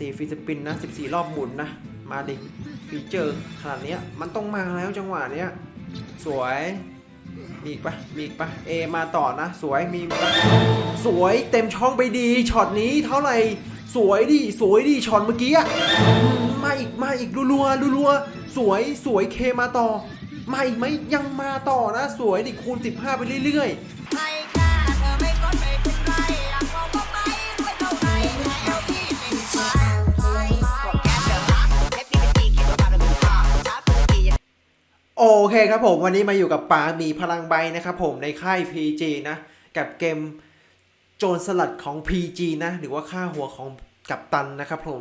14ฟีสปินนะ 14 รอบหมุนนะ มาดิฟีเจอร์ขนาดนี้มันต้องมาแล้วจังหวะเนี้ย สวย มีอีกปะมีอีกปะเอมาต่อนะ สวยมีปะสวยเต็มช่องไปดีช็อตนี้เท่าไหร่สวยดิสวยดิช็อตเมื่อกี้มมาอีกมาอีกรัวๆรัวๆสวยสวยเคมาต่อมาอีกไหมยังมาต่อนะ สวยดิคูณ 15 ไปเรื่อยๆ โอเคครับผมวันนี้มาอยู่กับปามีพลังใบนะครับผมในค่าย PG นะ กับเกมโจรสลัดของ PG นะ หรือว่าค่าหัวของกัปตันนะครับผม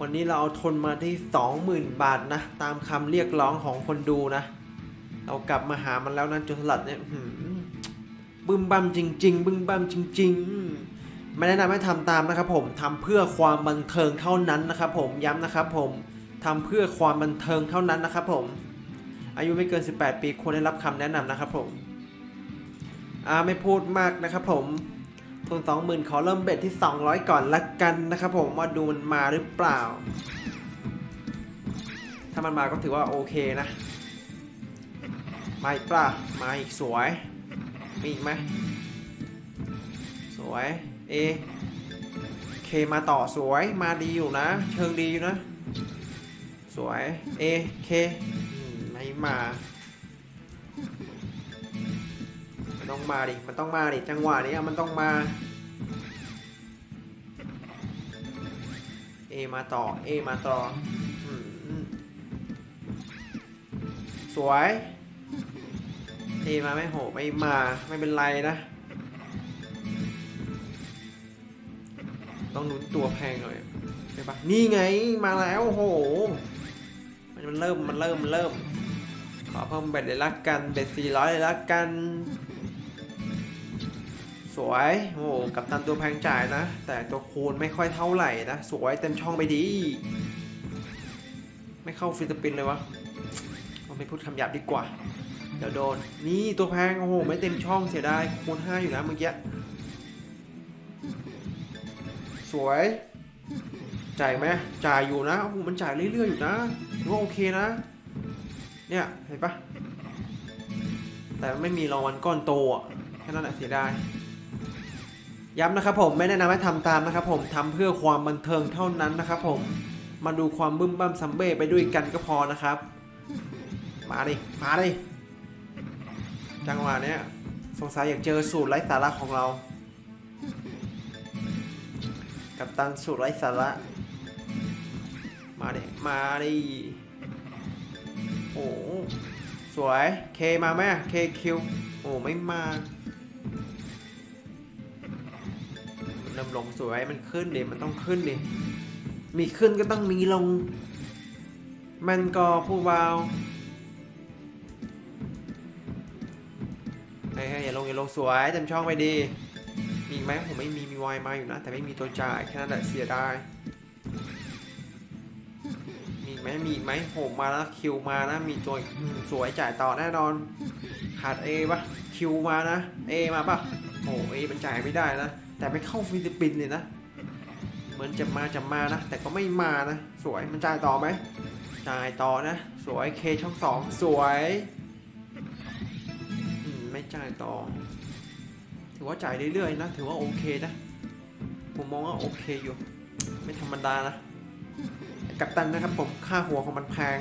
วันนี้เราเอาทนมาที่ 20,000 บาทนะ ตามคำเรียกร้องของคนดูนะ เรากลับมาหามันแล้วนะโจรสลัดเนี่ยบึ้มบัมจริง ๆ บึ้มบัมจริง ๆ ไม่แนะนำให้ทำตามนะครับผมทำเพื่อความบันเทิงเท่านั้นนะครับผมย้ำนะครับผมทำเพื่อความบันเทิงเท่านั้นนะครับผม อายุไม่เกิน 18 ปีควรได้รับคำแนะนำนะครับผมอ่าไม่พูดมากนะครับผมทุน20,000ขอเริ่มเบ็ดที่ 200 ก่อนละกันนะครับผมว่าดูมันมาหรือเปล่า ถ้ามันมาก็ถือว่าโอเคนะ มาอีกปล่ามาอีกสวย มีอีกไหมสวย เอเคมาต่อสวยมาดีอยู่นะ เชิงดีอยู่นะ สวย เอเค มามันต้องมาดิ มันต้องมาดิ จังหวะนี้มันต้องมา เอมาต่อ เอมาต่อสวย เอมาไม่โหไม่มา ไม่เป็นไรนะ ต้องลุ้นตัวแพงหน่อยใช่ปะนี่ไง มาแล้วโห มันมันเริ่ม มันเริ่ม มันเริ่ม ขอเพิ่มเบ็ดเลยละกันเบ็ดสี่ร้อยเลยละกัน สวยโอ้โหกับตันตัวแพงจ่ายนะ แต่ตัวคูณไม่ค่อยเท่าไหร่นะ สวยเต็มช่องไปดี ไม่เข้าฟิลิปปินส์เลยวะเราไม่พูดคำหยาบดีกว่า เดี๋ยวโดน นี่ตัวแพงโอ้โหไม่เต็มช่องเสียดายคูณห้าอยู่นะเมื่อกี้สวยจ่ายไหมจ่ายอยู่นะโอ้โหมันจ่ายเรื่อยๆอยู่นะถือว่าโอเคนะ เนี่ยเห็นปะแต่ไม่มีรางวัลก้อนโตอะแค่นั้นแหละเสียดายย้ำนะครับผมไม่แนะนำให้ทำตามนะครับผมทำเพื่อความบันเทิงเท่านั้นนะครับผมมาดูความบึ้มบั้มซัมเบ้ไปด้วยกันก็พอนะครับ มาดิ มาดิ จังหวะเนี้ยสงสัยอยากเจอสูตรไร้สาระของเรา กับตันสูตรไร้สาระ มาดิ มาดิ โอ้สวยเคมาไหมเคคิวโอ้ไม่มามันเริ่มลงสวยมันขึ้นดิมันต้องขึ้นดิมีขึ้นก็ต้องมีลง มันก็ผู้วาวเฮ้ยเฮ้ยอย่าลงอย่าลงสวยเต็มช่องไปดี มีไหมผมไม่มีมีวายมาอยู่นะ แต่ไม่มีตัวจ่ายแค่นั้นแหละเสียดาย ไหมมีไหมโหมาแล้วคิวมานะ มีตัวสวยจ่ายต่อแน่นอน ขาดเอปะคิวมานะเอมาปะโอ้เอมันจ่ายไม่ได้นะ แต่ไม่เข้าฟิลิปปินส์เลยนะ เหมือนจะมาจะมานะ แต่ก็ไม่มานะ สวยมันจ่ายต่อไหมจ่ายต่อนะ สวยเคช่องสองสวยมไม่จ่ายต่อ ถือว่าจ่ายเรื่อยๆนะ ถือว่าโอเคนะ ผมมองว่าโอเคอยู่ ไม่ธรรมดานะ กัปตันนะครับผมค่าหัวของมันแพง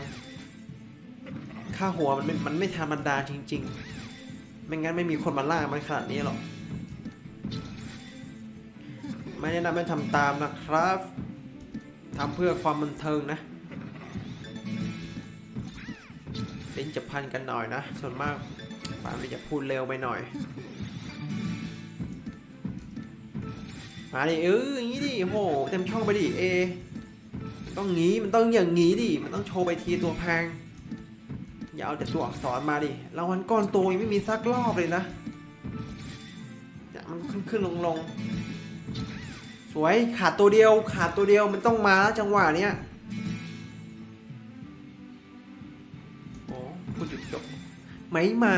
ค่าหัวมันไม่มันไม่ธรรมดาจริง ๆ ไม่งั้นไม่มีคนมาล่ามันขนาดนี้หรอกไม่แนะนำให้ทำตามนะครับทำเพื่อความบันเทิงนะเลิ้นจะพันกันหน่อยนะ ส่วนมากปามจะพูดเร็วไปหน่อย มาดิเอออย่างนี้ดิโหเต็มช่องไปดิเอ ต้องงี้มันต้องอย่างงี้ดิมันต้องโชว์ไปทีตัวแพง อย่าเอาแต่ตัวอักษรมาดิรางวัลก้อนโตยังไม่มีสักรอบเลยนะเนี่ยมันขึ้นขึ้นลงลงสวยขาดตัวเดียว ขาดตัวเดียวมันต้องมาแล้วจังหวะเนี้ยโอ้พูดหยุดจบไม่มา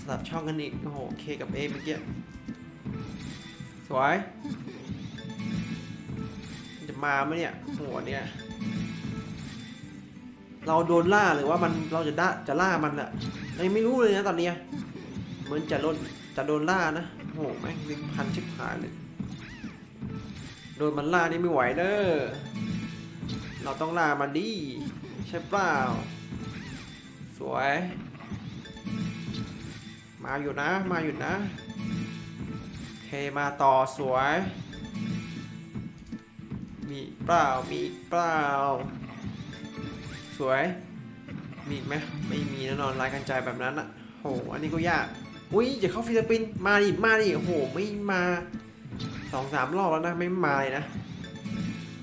สลับช่องกันอีกโอ้โหเคกับเอเมื่อกี้สวย มาไหมเนี่ยหัวเนี่ย เราโดนล่าหรือว่ามันเราจะด่าจะล่ามันอะยังไม่รู้เลยนะตอนเนี้ยเหมือนจะโดนจะโดนล่านะโอ้โหแม่งหนึ่งพันชิบหายเลยโดนมันล่านี่ไม่ไหวเด้อเราต้องล่ามันดิใช่เปล่า สวย มาอยู่นะ มาอยู่นะ เคมาต่อสวย มีเปล่า มีเปล่า สวย มีอีกไหมไม่มีแน่นอนรายการจ่ายแบบนั้นอะโห อันนี้ก็ยาก อุ้ยจะเข้าฟิลิปปินส์มาดิมาดิโห ไม่มาสองสามรอบแล้วนะ ไม่มาเลยนะ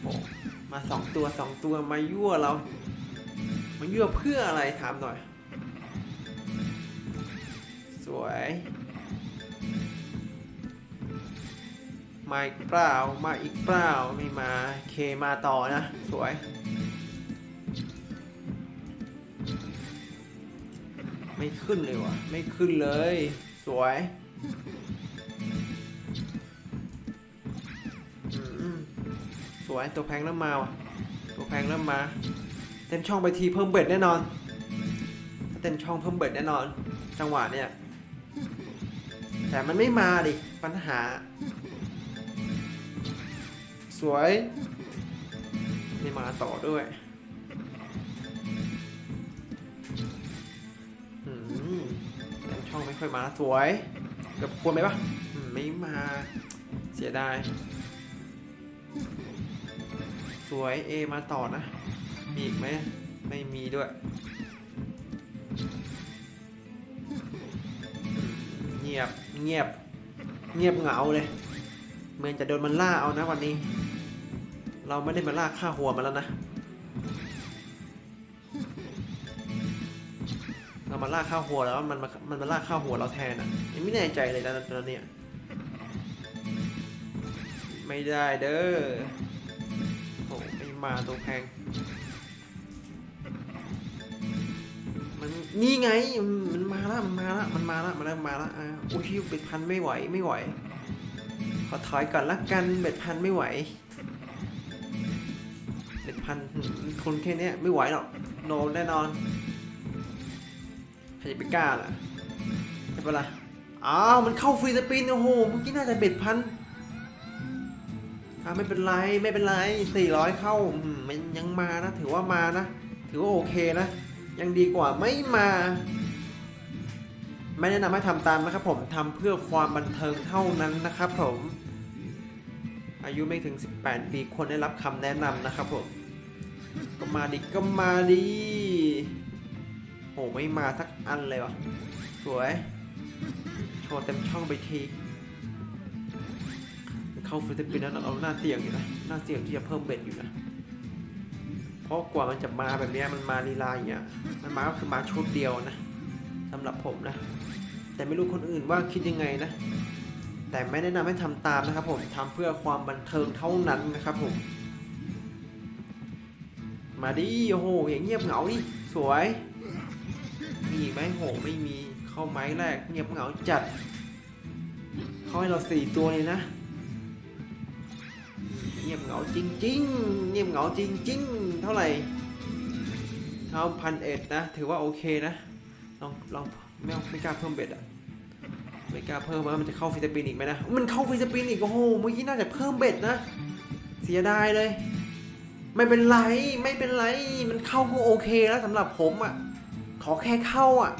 โอ้มาสองตัวสองตัวมายั่วเรา มายั่วเพื่ออะไรถามหน่อย สวย มาอีกเปล่า มาอีกเปล่าไม่มาเคมาต่อนะ สวย ไม่ขึ้นเลยวะไม่ขึ้นเลย สวยสวยตัวแพงเริ่มมาว่ะตัวแพงเริ่มมา เต็มช่องไปทีเพิ่มเบ็ดแน่นอน เต็มช่องเพิ่มเบ็ดแน่นอน จังหวะเนี่ยแต่มันไม่มาดิปัญหา สวยไม่มาต่อด้วยอืมช่องไม่ค่อยมาสวยเกือบควรไหมปะมไม่มาเสียดายสวยเอมาต่อนะมีอีกไหมไม่มีด้วยเงียบเงียบเงียบเหงาเลยเหมือนจะโดนมันล่าเอานะวันนี้ เราไม่ได้มาล่าฆ่าหัวมันแล้วนะ เรามาล่าข้าวหัวแล้วมันมามันมาล่าข้าวหัวเราแทนอะยังไม่แน่ใจเลยตอนตอนนี้ไม่ได้เด้อโอ้ไม่มาตัวแพง มันนี่ไง มันมาละมันมาละมันมาละมันมมาละอะอุ้ยเบ็ดพันไม่ไหวไม่ไหว ขอถอยก่อนละกันเบ็ดพันไม่ไหว หืมคนแค่นี้ไม่ไหวหรอกโนแน่นอนใครจะไปกล้าล่ะใช่ปะล่ะอ้าวมันเข้าฟรีสปินโอ้โหเมื่อกี้น่าจะเบ็ดพันอ่าไม่เป็นไรไม่เป็นไรสี่ร้อยเข้ามมันยังมานะ ถือว่ามานะ ถือว่าโอเคนะ ยังดีกว่าไม่มา ไม่แนะนำให้ทำตามนะครับผมทำเพื่อความบันเทิงเท่านั้นนะครับผมอายุไม่ถึง 18 ปีควรได้รับคำแนะนำนะครับผม ก็มาดิก็มาดิโอ้ไม่มาสักอันเลยวะสวยโชว์เต็มช่องไปทีเข้าฟิลิปปินส์นั้นเราหน้าเสี่ยงอยู่นะหน้าเสี่ยงที่จะเพิ่มเบ็ดอยู่นะเพราะกว่ามันจะมาแบบเนี้ยมันมาลีลาอย่างเงี้ยมันมาก็คือมาชุดเดียวนะสำหรับผมนะ แต่ไม่รู้คนอื่นว่าคิดยังไงนะ แต่ไม่แนะนำให้ทำตามนะครับผมทำเพื่อความบันเทิงเท่านั้นนะครับผม มาดิโอ้โหอย่างเงียบเหงาดิสวยมีไหมโหไม่มีเข้าไม้แรกเงียบเหงาจัด เข้าให้เราสี่ตัวเลยนะ เงียบเหงาจริงๆ เงียบเหงาจริงๆ เท่าไหร่เท่าพันเอ็ดนะ ถือว่าโอเคนะลองลองไม่ไม่กล้าเพิ่มเบ็ดอะไม่กล้าเพิ่มว่ามันจะเข้าฟิลิปปินส์อีกไหมนะ มันเข้าฟิลิปปินส์อีกโอ้โหเมื่อกี้น่าจะเพิ่มเบ็ดนะ เสียดายเลย ไม่เป็นไรไม่เป็นไรมันเข้าก็โอเคแล้วสำหรับผมอะขอแค่เข้าอะ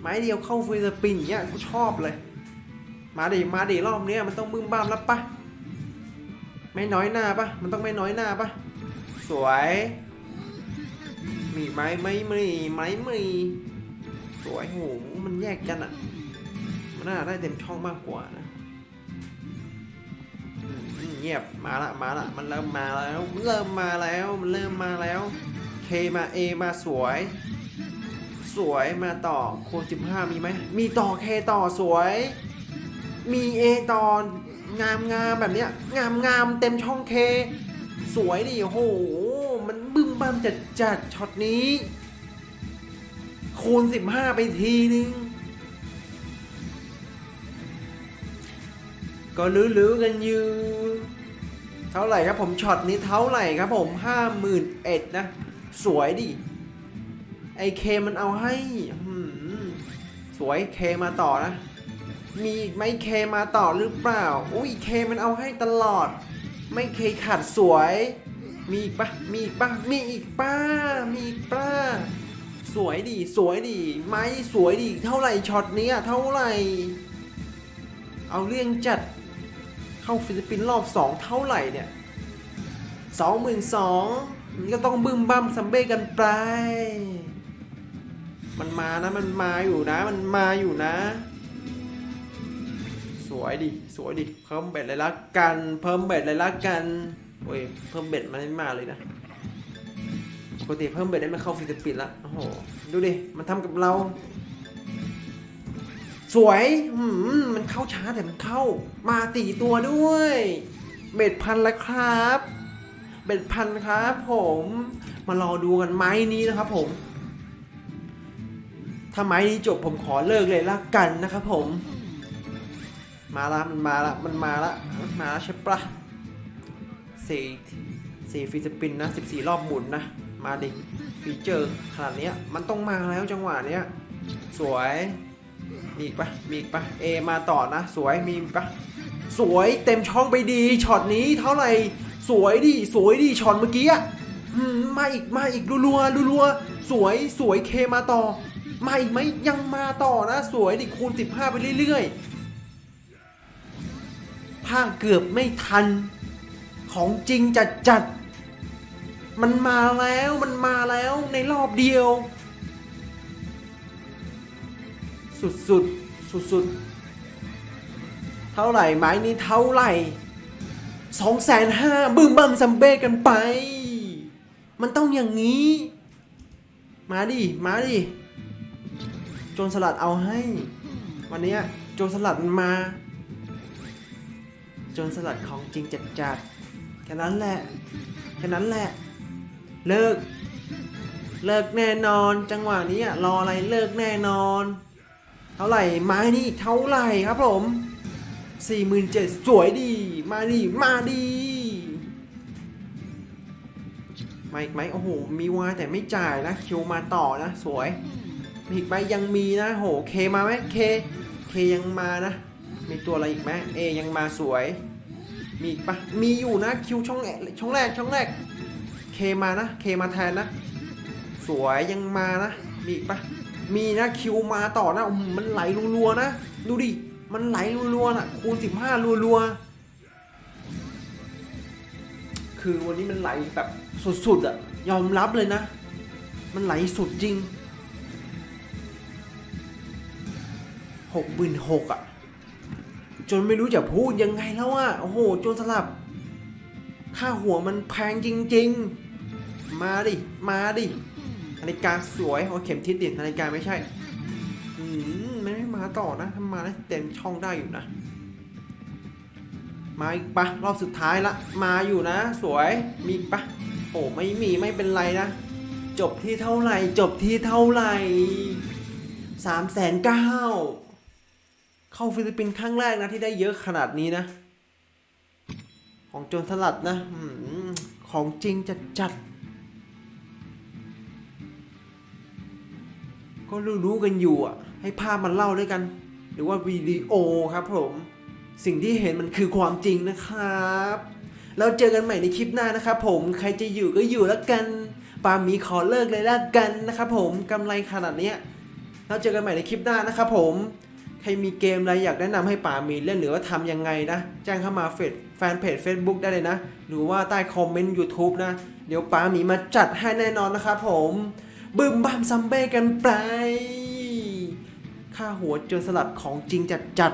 ไม้เดียวเข้าฟิลิปปินส์อย่างเงี้ยกูชอบเลย มาดิมาดิรอบเนี้ยมันต้องบึ้มบ้ามแล้วปะไม่น้อยหน้าปะมันต้องไม่น้อยหน้าปะสวยมีไหมไม่มีไหมมีสวยโหมันแยกกันอะมันน่าได้เต็มช่องมากกว่านะ เงียบมาละมาละมันเริ่มมาแล้วเริ่มมาแล้วมันเริ่มมาแล้วเคมาเอมาสวย สวยมาต่อโคูณ15มีไหมมีต่อเคต่อสวย มีเอต่องามงามแบบเนี้ยงามงามเต็มช่องเค สวยดิโอ้โหมันบึ้มบ้ามจัดจัดช็อตนี้ คูณ15ไปทีนึงก็รู้ๆกันอยู่ เท่าไหร่ครับผมช็อตนี้เท่าไหร่ครับผมห้าหมื่นเอ็ดนะ สวยดิไอเคมันเอาให้สวยเคมาต่อนะ มีอีกไหม่เคมาต่อหรือเปล่า อุ้ยเคมันเอาให้ตลอด ไม่เคขาดสวย มีอีกปะมีอีกปะมีอีกป้า มีอีกป้า สวยดิสวยดิไม้สวยดิเท่าไหร่ช็อตเนี้เท่าไหร่ เอาเรื่องจัด เข้าฟิลิปปินส์รอบสองเท่าไหร่เนี่ยสองหมื่นสองมันก็ต้องบึ้มบั้มซัมเบ้กันไป มันมานะมันมาอยู่นะมันมาอยู่นะ สวยดิสวยดิเพิ่มเบ็ดเลยละกัน เพิ่มเบ็ดเลยละกันโอ้ยเพิ่มเบ็ดมันไม่มาเลยนะปกติเพิ่มเบ็ดได้มาเข้าฟิลิปปินส์ละโอ้โหดูดิมันทำกับเรา สวยหืมมันเข้าช้าแต่มันเข้า มาตีตัวด้วย เบ็ดพันแล้วครับ เบ็ดพันครับผม มารอดูกันไม้นี้นะครับผม ถ้าไม้นี้จบผมขอเลิกเลยละกันนะครับผม มาละมันมาละมันมาละมันมาละใช่ปะสี่สี่ฟีสปินนะสิบสี่รอบหมุนนะ มาดิฟีเจอร์ขนาดนี้มันต้องมาแล้วจังหวะเนี้ย สวย มีอีกปะมีอีกปะเอมาต่อนะ สวยมีปะสวยเต็มช่องไปดีช็อตนี้เท่าไหร่สวยดิสวยดิช็อตเมื่อกี้อะมาอีกมาอีกรัวๆรัวๆสวยสวยเคมาต่อมาอีกไหมยังมาต่อนะ สวยดิคูณ 15 ไปเรื่อยๆภาคเกือบไม่ทันของจริงจัดจัดมันมาแล้วมันมาแล้วในรอบเดียว สุดสุดสุดสุดๆเท่าไหร่ไม้นี้เท่าไหร่สองแสนห้าบึ้มบัมซัมเบ้กันไป มันต้องอย่างนี้ มาดิ มาดิ โจรสลัดเอาให้ วันนี้โจรสลัดมันมา โจรสลัดของจริงจัดจัดๆแค่นั้นแหละ แค่นั้นแหละ เลิก เลิกแน่นอน จังหวะนี้รออะไรเลิกแน่นอน เท่าไหร่ไม้นี่เท่าไหร่ครับผมสี่หมื่นเจ็ดสวยดี มาดีมาดีมาอีกไหมโอ้โห มีวาแต่ไม่จ่ายนะคิวมาต่อนะ สวย มีอีกไหมยังมีนะโหเคมาไหมเคเคยังมานะ มีตัวอะไรอีกไหมเอยังมาสวย มีอีกปะมีอยู่นะคิวช่องแรกช่องแรกช่องแรกเคมานะเคมาแทนนะ สวยยังมานะ มีอีกปะ มีนะคิวมาต่อนะมันไหลรัวๆนะ ดูดิ มันไหลรัวๆนะคูณ15รัวๆ คือวันนี้มันไหลแบบสุดๆอะยอมรับเลยนะ มันไหลสุดจริงหกหมื่นหกอะจนไม่รู้จะพูดยังไงแล้วอะโอ้โหจนสลับ ค่าหัวมันแพงจริง ๆ มาดิ มาดิ นาฬิกาสวยเอาเข็มทิศดินาฬิกาไม่ใช่ อืมไม่ไม่มาต่อนะถ้ามาได้เต็มช่องได้อยู่นะ มาอีกปะรอบสุดท้ายละ มาอยู่นะ สวย มีอีกปะโอ้ไม่มีไม่เป็นไรนะ จบที่เท่าไหร่ จบที่เท่าไหร่สามแสนเก้าเข้าฟิลิปปินส์ครั้งแรกนะที่ได้เยอะขนาดนี้นะ ของโจรสลัดนะ ของจริงจัดจัด ก็รู้ๆกันอยู่อะ ให้ภาพมันเล่าด้วยกัน หรือว่าวิดีโอครับผม สิ่งที่เห็นมันคือความจริงนะครับแล้วเจอกันใหม่ในคลิปหน้านะครับผม ใครจะอยู่ก็อยู่แล้วกันปามีขอเลิกเลยแล้วกันนะครับผมกำไรขนาดเนี้ยแล้วเจอกันใหม่ในคลิปหน้านะครับผมใครมีเกมอะไรอยากแนะนำให้ป่ามีเล่นหรือว่าทำยังไงนะแจ้งเข้ามาเฟซแฟนเพจ Facebook ได้เลยนะ หรือว่าใต้คอมเมนต์ YouTube นะ เดี๋ยวป่ามีมาจัดให้แน่นอนนะครับผม บึมบามซัมเบ้กันไป ค่าหัวเจนสลัดของจริงจัดจัด